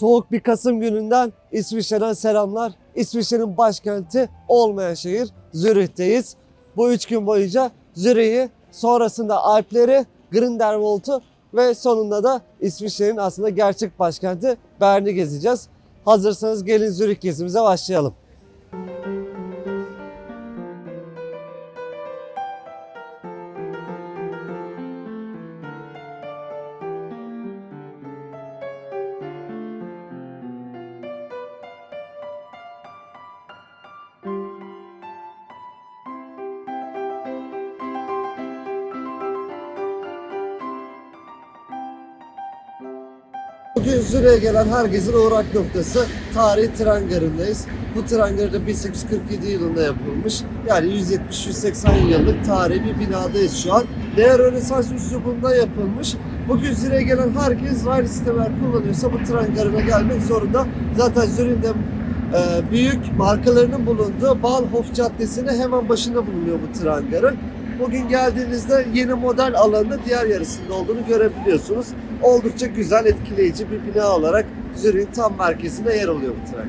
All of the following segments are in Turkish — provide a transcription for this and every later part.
Soğuk bir Kasım gününden İsviçre'den selamlar. İsviçre'nin başkenti olmayan şehir Zürih'teyiz. Bu üç gün boyunca Zürih'i, sonrasında Alpleri, Grindelwald'u ve sonunda da İsviçre'nin aslında gerçek başkenti Bern'i gezeceğiz. Hazırsanız gelin Zürih gezimize başlayalım. Bugün Zürih'e gelen herkesin uğrak noktası tarihi tren garındayız. Bu tren garı da 1847 yılında yapılmış. Yani 170-180 yıllık tarihi bir binadayız şu an. Değer Rönesans üslubunda yapılmış. Bugün Zürih'e gelen herkes raylı sistemer kullanıyorsa bu tren garına gelmek zorunda. Zaten Zürih'in de e, büyük markalarının bulunduğu Bahnhof Caddesi'nin hemen başında bulunuyor bu tren garı. Bugün geldiğinizde yeni model alanında diğer yarısında olduğunu görebiliyorsunuz. Oldukça güzel, etkileyici bir bina olarak Zürih'in tam merkezinde yer alıyor bu tren.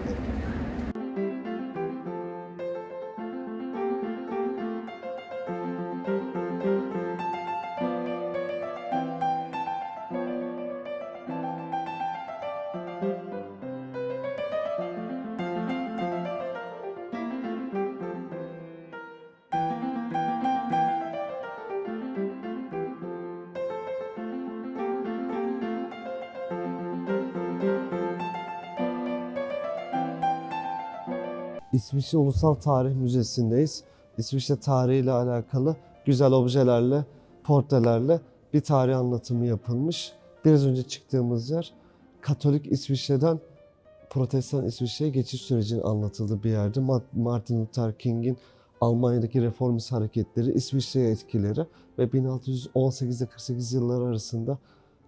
İsviçre Ulusal Tarih Müzesi'ndeyiz. İsviçre tarihiyle alakalı güzel objelerle, portrelerle bir tarih anlatımı yapılmış. Biraz önce çıktığımız yer Katolik İsviçre'den Protestan İsviçre'ye geçiş sürecinin anlatıldığı bir yerde. Ma- Martin Luther King'in Almanya'daki reformist hareketleri, İsviçre'ye etkileri ve 1618 ile 48 yılları arasında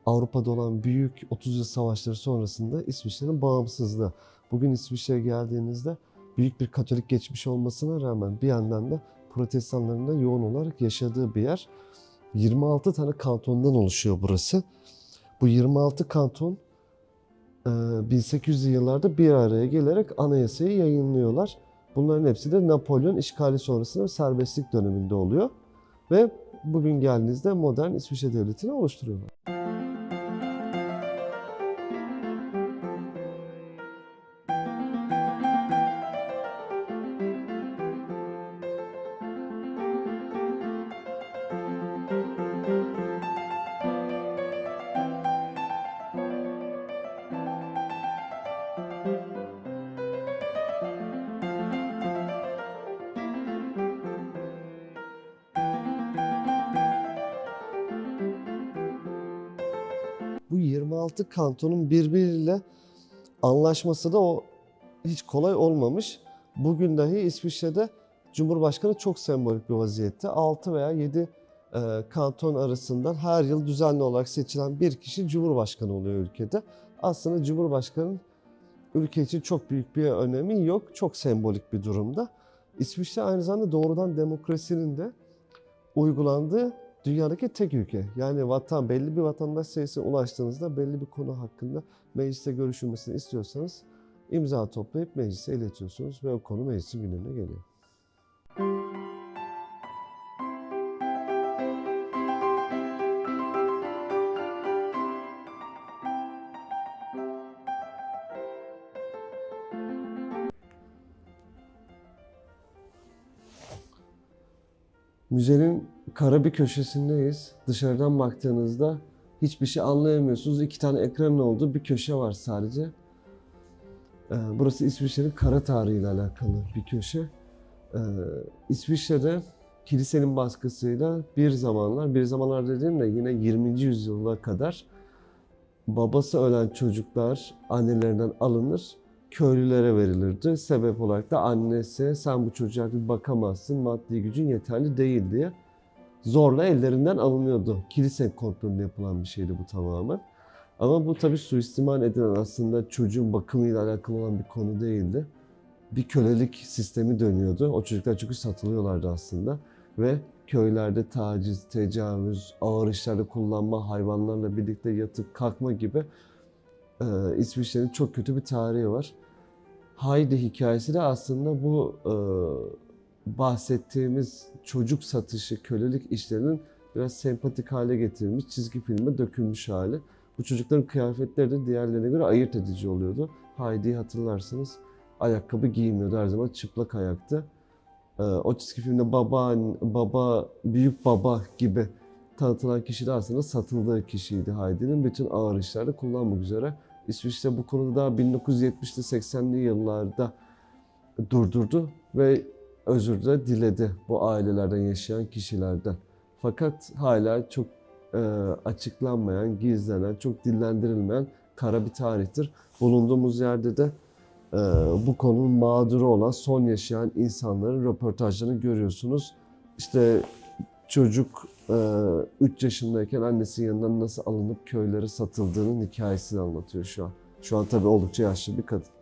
Avrupa'da olan büyük 30 yıl savaşları sonrasında İsviçre'nin bağımsızlığı. Bugün İsviçre'ye geldiğinizde büyük bir Katolik geçmiş olmasına rağmen bir yandan da protestanların da yoğun olarak yaşadığı bir yer. 26 tane kantondan oluşuyor burası. Bu 26 kanton e, 1800'lü yıllarda bir araya gelerek anayasayı yayınlıyorlar. Bunların hepsi de Napolyon işgali sonrasında serbestlik döneminde oluyor. Ve bugün geldiğinizde modern İsviçre Devleti'ni oluşturuyorlar. 26 kantonun birbiriyle anlaşması da o hiç kolay olmamış. Bugün dahi İsviçre'de Cumhurbaşkanı çok sembolik bir vaziyette. 6 veya 7 e, kanton arasından her yıl düzenli olarak seçilen bir kişi Cumhurbaşkanı oluyor ülkede. Aslında Cumhurbaşkanı'nın ülke için çok büyük bir önemi yok. Çok sembolik bir durumda. İsviçre aynı zamanda doğrudan demokrasinin de uygulandığı dünyadaki tek ülke. Yani vatan belli bir vatandaş sayısına ulaştığınızda belli bir konu hakkında mecliste görüşülmesini istiyorsanız imza toplayıp meclise iletiyorsunuz ve o konu meclisin gündemine geliyor. Müzenin kara bir köşesindeyiz. Dışarıdan baktığınızda hiçbir şey anlayamıyorsunuz. İki tane ekranın olduğu bir köşe var sadece. Ee, Burası İsviçre'nin kara tarihiyle alakalı bir köşe. Ee, İsviçre'de kilisenin baskısıyla bir zamanlar, bir zamanlar dediğimde yine 20. yüzyıla kadar babası ölen çocuklar annelerinden alınır, köylülere verilirdi. Sebep olarak da annesi sen bu çocuğa artık bakamazsın, maddi gücün yeterli değil diye zorla ellerinden alınıyordu. Kilise kontrolünde yapılan bir şeydi bu tamamen. Ama bu tabii suistimal edilen aslında çocuğun bakımıyla alakalı olan bir konu değildi. Bir kölelik sistemi dönüyordu. O çocuklar çünkü satılıyorlardı aslında. Ve köylerde taciz, tecavüz, ağır işlerde kullanma, hayvanlarla birlikte yatıp kalkma gibi e, İsviçre'nin çok kötü bir tarihi var. Heidi hikayesi de aslında bu e, bahsettiğimiz çocuk satışı, kölelik işlerinin biraz sempatik hale getirilmiş, çizgi filme dökülmüş hali. Bu çocukların kıyafetleri de diğerlerine göre ayırt edici oluyordu. Heidi'yi hatırlarsanız ayakkabı giymiyordu her zaman çıplak ayaktı. Ee, o çizgi filmde baba, baba, büyük baba gibi tanıtılan kişi de aslında satıldığı kişiydi Heidi'nin. Bütün ağır işlerde kullanmak üzere. İsviçre bu konuda daha 1970'li 80'li yıllarda durdurdu ve özür de diledi bu ailelerden yaşayan kişilerden. Fakat hala çok e, açıklanmayan, gizlenen, çok dillendirilmeyen kara bir tarihtir. Bulunduğumuz yerde de e, bu konunun mağduru olan, son yaşayan insanların röportajlarını görüyorsunuz. İşte çocuk 3 yaşındayken annesinin yanından nasıl alınıp köylere satıldığının hikayesini anlatıyor şu an. Şu an tabii oldukça yaşlı bir kadın.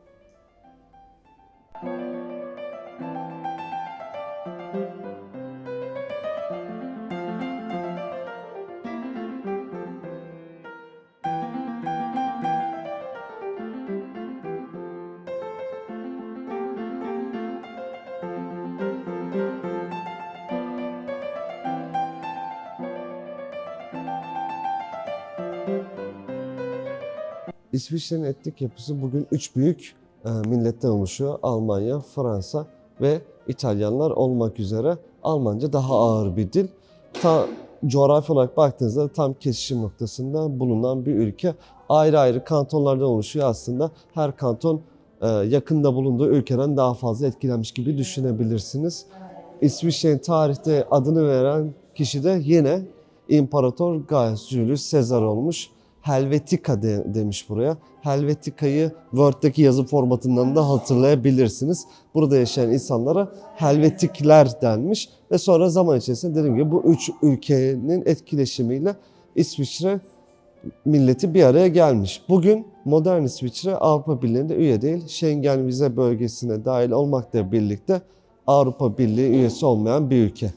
İsviçre'nin etnik yapısı bugün üç büyük e, milletten oluşuyor. Almanya, Fransa ve İtalyanlar olmak üzere. Almanca daha ağır bir dil. Ta coğrafi olarak baktığınızda tam kesişim noktasında bulunan bir ülke. Ayrı ayrı kantonlardan oluşuyor aslında. Her kanton e, yakında bulunduğu ülkeden daha fazla etkilenmiş gibi düşünebilirsiniz. İsviçre'nin tarihte adını veren kişi de yine İmparator Gaius Julius Caesar olmuş. Helvetica de, demiş buraya. Helvetica'yı Word'deki yazı formatından da hatırlayabilirsiniz. Burada yaşayan insanlara Helvetikler denmiş ve sonra zaman içerisinde dediğim gibi bu üç ülkenin etkileşimiyle İsviçre milleti bir araya gelmiş. Bugün modern İsviçre Avrupa Birliği'nde üye değil. Schengen vize bölgesine dahil olmakla birlikte Avrupa Birliği üyesi olmayan bir ülke.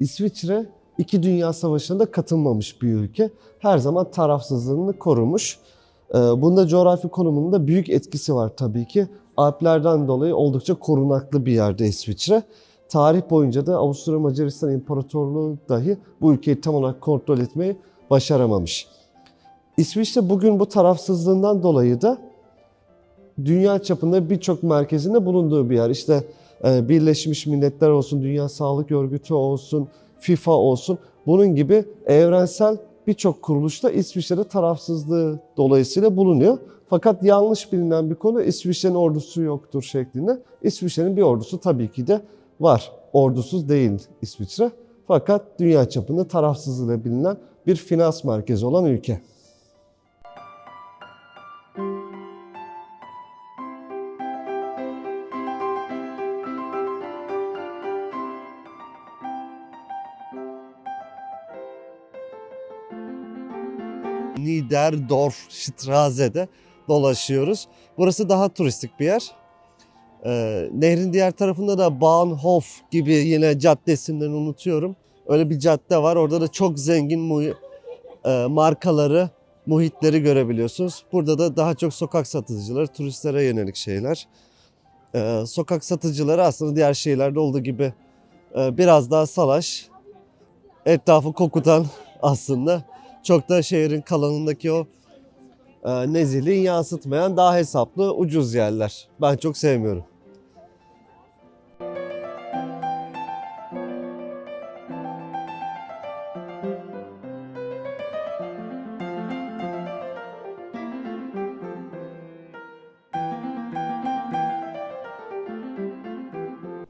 İsviçre iki dünya savaşına da katılmamış bir ülke. Her zaman tarafsızlığını korumuş. Ee, Bunda coğrafi konumunun da büyük etkisi var tabii ki. Alplerden dolayı oldukça korunaklı bir yerde İsviçre. Tarih boyunca da Avusturya Macaristan İmparatorluğu dahi bu ülkeyi tam olarak kontrol etmeyi başaramamış. İsviçre bugün bu tarafsızlığından dolayı da dünya çapında birçok merkezinde bulunduğu bir yer. İşte Birleşmiş Milletler olsun, Dünya Sağlık Örgütü olsun, FIFA olsun. Bunun gibi evrensel birçok kuruluşta İsviçre'de tarafsızlığı dolayısıyla bulunuyor. Fakat yanlış bilinen bir konu İsviçre'nin ordusu yoktur şeklinde. İsviçre'nin bir ordusu tabii ki de var. Ordusuz değil İsviçre. Fakat dünya çapında tarafsızlığıyla bilinen bir finans merkezi olan ülke. Niederdorfstraase'de dolaşıyoruz. Burası daha turistik bir yer. Ee, nehrin diğer tarafında da Bahnhof gibi yine cadde isimlerini unutuyorum. Öyle bir cadde var. Orada da çok zengin mu- e, markaları, muhitleri görebiliyorsunuz. Burada da daha çok sokak satıcıları, turistlere yönelik şeyler. Ee, sokak satıcıları aslında diğer şehirlerde olduğu gibi e, biraz daha salaş, etrafı kokutan aslında çok da şehrin kalanındaki o e, nezihliği yansıtmayan daha hesaplı ucuz yerler. Ben çok sevmiyorum.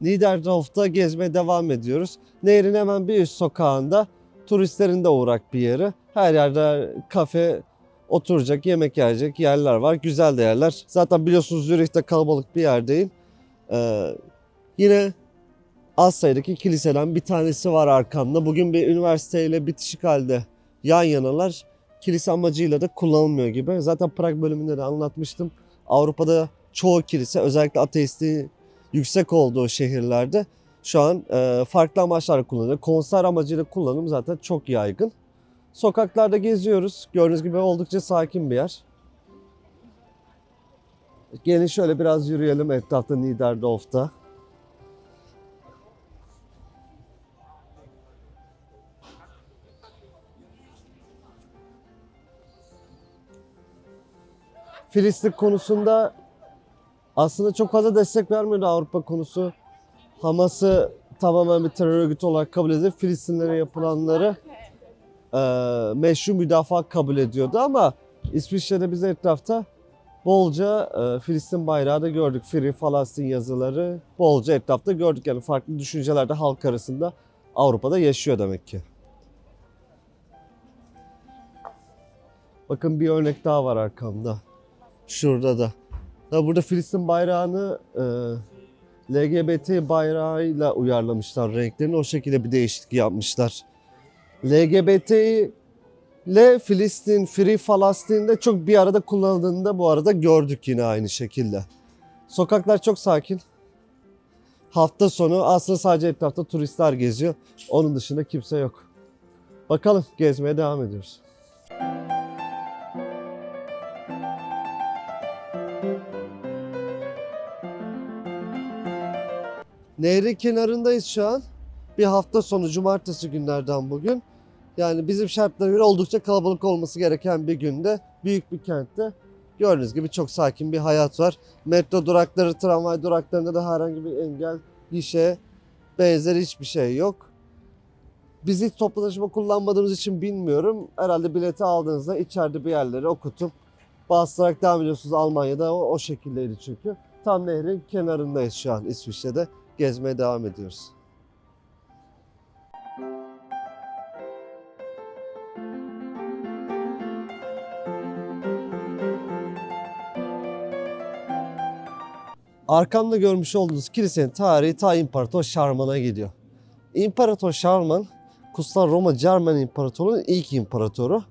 Niederdorf'ta gezmeye devam ediyoruz. Nehrin hemen bir üst sokağında turistlerin de uğrak bir yeri. Her yerde kafe, oturacak, yemek yiyecek yerler var. Güzel de yerler. Zaten biliyorsunuz Zürih'te kalabalık bir yer değil. Ee, yine az sayıdaki kiliseden bir tanesi var arkamda. Bugün bir üniversiteyle bitişik halde yan yanalar. kilise amacıyla da kullanılmıyor gibi. Zaten Prag bölümünde de anlatmıştım. Avrupa'da çoğu kilise özellikle ateistliği yüksek olduğu şehirlerde şu an e, farklı amaçlarla kullanılıyor. Konser amacıyla kullanım zaten çok yaygın. Sokaklarda geziyoruz. Gördüğünüz gibi oldukça sakin bir yer. Gelin şöyle biraz yürüyelim etrafta Niederdorf'ta. Filistin konusunda aslında çok fazla destek vermiyordu Avrupa konusu. Hamas'ı tamamen bir terör örgütü olarak kabul edip Filistinlere yapılanları meşru müdafaa kabul ediyordu ama İsviçre'de biz etrafta bolca e, Filistin bayrağı da gördük. Free Falastin yazıları bolca etrafta gördük. Yani farklı düşünceler de halk arasında Avrupa'da yaşıyor demek ki. Bakın bir örnek daha var arkamda. Şurada da. Da burada Filistin bayrağını e, LGBT bayrağıyla uyarlamışlar renklerini. O şekilde bir değişiklik yapmışlar. LGBT ile Filistin, Free Falastin'de çok bir arada kullanıldığını da bu arada gördük yine aynı şekilde. Sokaklar çok sakin. Hafta sonu aslında sadece etrafta turistler geziyor. Onun dışında kimse yok. Bakalım gezmeye devam ediyoruz. Nehrin kenarındayız şu an. Bir hafta sonu cumartesi günlerden bugün. Yani bizim şartlara göre oldukça kalabalık olması gereken bir günde büyük bir kentte gördüğünüz gibi çok sakin bir hayat var. Metro durakları, tramvay duraklarında da herhangi bir engel, gişe benzeri hiçbir şey yok. Biz hiç toplu taşıma kullanmadığımız için bilmiyorum. Herhalde bileti aldığınızda içeride bir yerleri okutup bastırarak devam ediyorsunuz. Almanya'da o, o şekildeydi çünkü. Tam nehrin kenarındayız şu an İsviçre'de. Gezmeye devam ediyoruz. Arkamda görmüş olduğunuz kilisenin tarihi ta İmparator Şarman'a gidiyor. İmparator Şarman, Kutsal Roma Cermen İmparatorluğu'nun ilk imparatoru.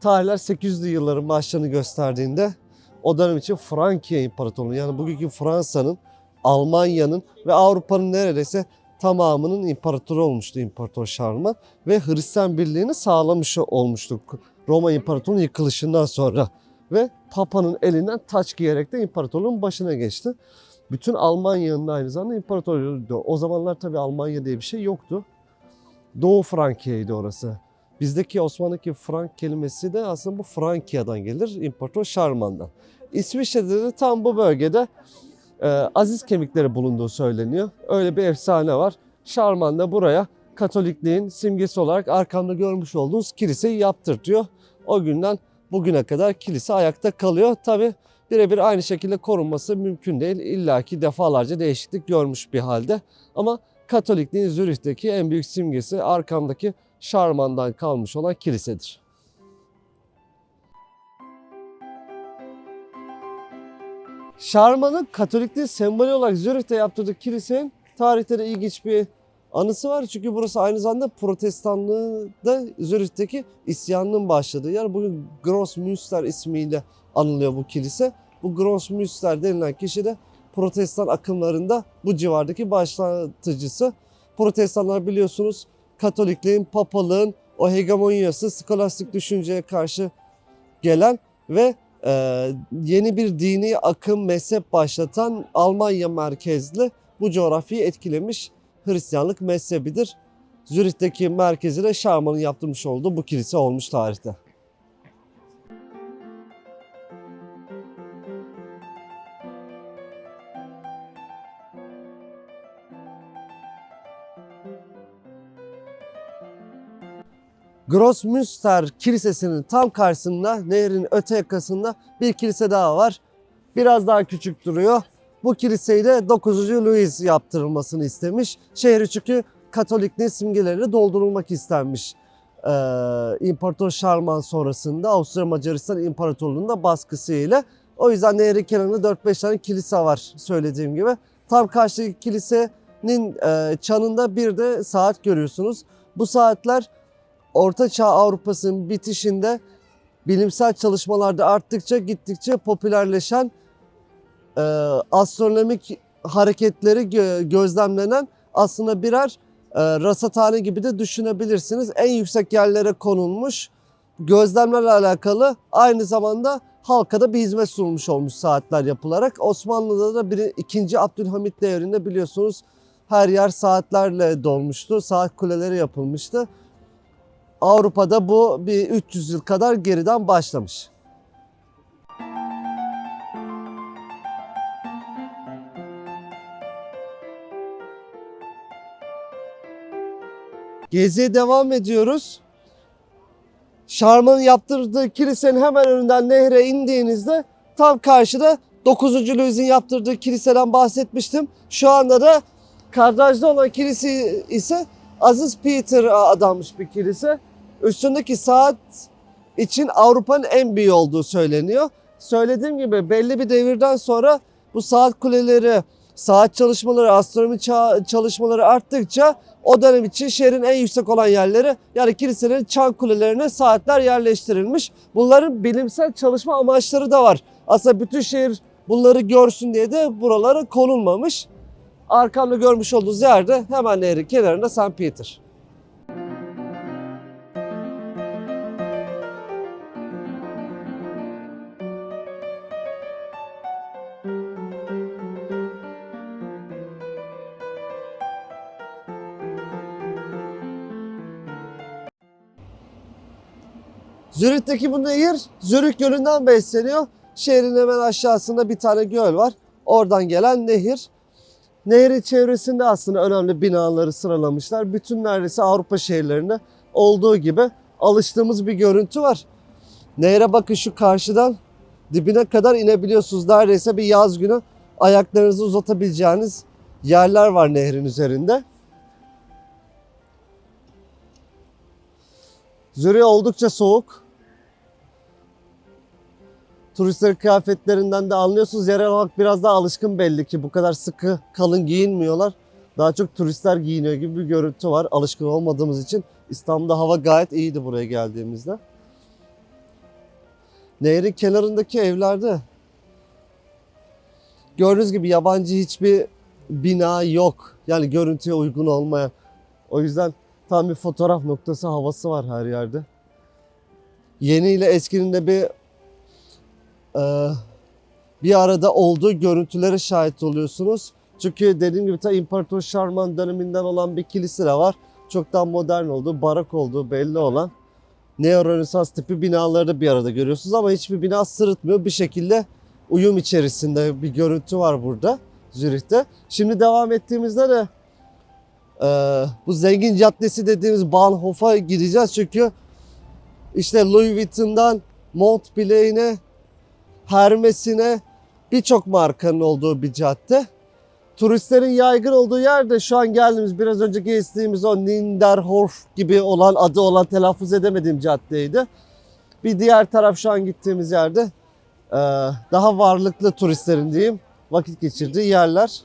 Tarihler 800'lü yılların başlarını gösterdiğinde o dönem için Frankiya İmparatorluğu yani bugünkü Fransa'nın, Almanya'nın ve Avrupa'nın neredeyse tamamının imparatoru olmuştu İmparator Şarman ve Hristiyan birliğini sağlamış olmuştu Roma İmparatorluğu'nun yıkılışından sonra ve Papa'nın elinden taç giyerek de imparatorluğun başına geçti. Bütün Almanya'nın aynı zamanda imparatorluğuydu. O zamanlar tabii Almanya diye bir şey yoktu. Doğu Frankiya'ydı orası. Bizdeki Osmanlı'daki Frank kelimesi de aslında bu Frankiya'dan gelir. İmparator Şarman'dan. İsviçre'de de tam bu bölgede e, aziz kemikleri bulunduğu söyleniyor. Öyle bir efsane var. Şarman da buraya Katolikliğin simgesi olarak arkamda görmüş olduğunuz kiliseyi yaptırtıyor. O günden bugüne kadar kilise ayakta kalıyor. Tabi birebir aynı şekilde korunması mümkün değil. İlla ki defalarca değişiklik görmüş bir halde. Ama Katolikliğin Zürih'teki en büyük simgesi arkamdaki Şarman'dan kalmış olan kilisedir. Şarman'ın Katolikliğin sembolü olarak Zürih'te yaptırdığı kilisenin tarihte de ilginç bir anısı var. Çünkü burası aynı zamanda protestanlığı da Zürih'teki isyanının başladığı yer. Bugün Grossmünster ismiyle anılıyor bu kilise. Bu Grossmünster denilen kişi de protestan akımlarında bu civardaki başlatıcısı. Protestanlar biliyorsunuz Katolikliğin, papalığın o hegemonyası, skolastik düşünceye karşı gelen ve e, yeni bir dini akım, mezhep başlatan Almanya merkezli bu coğrafyayı etkilemiş Hristiyanlık mezhebidir. Zürih'teki merkezi de Şarman'ın yaptırmış olduğu bu kilise olmuş tarihte. Grossmünster Kilisesi'nin tam karşısında, nehrin öte yakasında bir kilise daha var. Biraz daha küçük duruyor. Bu kiliseyi de 9. Louis yaptırılmasını istemiş. Şehri çünkü Katolikliğin simgeleriyle doldurulmak istenmiş. Ee, İmparator Şarman sonrasında Avusturya Macaristan İmparatorluğu'nda baskısıyla. O yüzden nehrin kenarında 4-5 tane kilise var söylediğim gibi. Tam karşıdaki kilisenin e, çanında bir de saat görüyorsunuz. Bu saatler Orta Çağ Avrupa'sının bitişinde bilimsel çalışmalarda arttıkça gittikçe popülerleşen e, astronomik hareketleri gö- gözlemlenen aslında birer e, rasathane gibi de düşünebilirsiniz. En yüksek yerlere konulmuş gözlemlerle alakalı aynı zamanda halka da bir hizmet sunulmuş olmuş saatler yapılarak. Osmanlı'da da bir, 2. Abdülhamit devrinde biliyorsunuz her yer saatlerle dolmuştu. Saat kuleleri yapılmıştı. Avrupa'da bu bir 300 yıl kadar geriden başlamış. Geziye devam ediyoruz. Şarman'ın yaptırdığı kilisenin hemen önünden nehre indiğinizde tam karşıda 9. Louis'in yaptırdığı kiliseden bahsetmiştim. Şu anda da kadrajda olan kilise ise Aziz Peter adanmış bir kilise. Üstündeki saat için Avrupa'nın en büyüğü olduğu söyleniyor. Söylediğim gibi belli bir devirden sonra bu saat kuleleri, saat çalışmaları, astronomi ça- çalışmaları arttıkça o dönem için şehrin en yüksek olan yerleri yani kiliselerin çan kulelerine saatler yerleştirilmiş. Bunların bilimsel çalışma amaçları da var. Aslında bütün şehir bunları görsün diye de buralara konulmamış. Arkamda görmüş olduğunuz yerde hemen nehrin kenarında St. Peter. Zürih'teki bu nehir Zürih Gölü'nden besleniyor. Şehrin hemen aşağısında bir tane göl var. Oradan gelen nehir. Nehrin çevresinde aslında önemli binaları sıralamışlar. Bütün neredeyse Avrupa şehirlerinde olduğu gibi alıştığımız bir görüntü var. Nehre bakın şu karşıdan dibine kadar inebiliyorsunuz. Neredeyse bir yaz günü ayaklarınızı uzatabileceğiniz yerler var nehrin üzerinde. Zürih oldukça soğuk. Turistlerin kıyafetlerinden de anlıyorsunuz. Yerel halk biraz daha alışkın belli ki. Bu kadar sıkı kalın giyinmiyorlar. Daha çok turistler giyiniyor gibi bir görüntü var. Alışkın olmadığımız için İstanbul'da hava gayet iyiydi buraya geldiğimizde. Nehrin kenarındaki evlerde gördüğünüz gibi yabancı hiçbir bina yok. Yani görüntüye uygun olmayan. O yüzden tam bir fotoğraf noktası havası var her yerde. Yeni ile eskinin de bir bir arada olduğu görüntülere şahit oluyorsunuz. Çünkü dediğim gibi ta İmparator Şarman döneminden olan bir kilise de var. Çok daha modern olduğu, barak olduğu belli olan neo-rönesans tipi binaları da bir arada görüyorsunuz ama hiçbir bina sırıtmıyor. Bir şekilde uyum içerisinde bir görüntü var burada Zürih'te. Şimdi devam ettiğimizde de ee, bu zengin caddesi dediğimiz Bahnhof'a gideceğiz çünkü işte Louis Vuitton'dan Montblanc'e, Hermes'ine birçok markanın olduğu bir cadde. Turistlerin yaygın olduğu yerde şu an geldiğimiz biraz önce gezdiğimiz o Ninderhof gibi olan adı olan telaffuz edemediğim caddeydi. Bir diğer taraf şu an gittiğimiz yerde ee, daha varlıklı turistlerin diyeyim vakit geçirdiği yerler.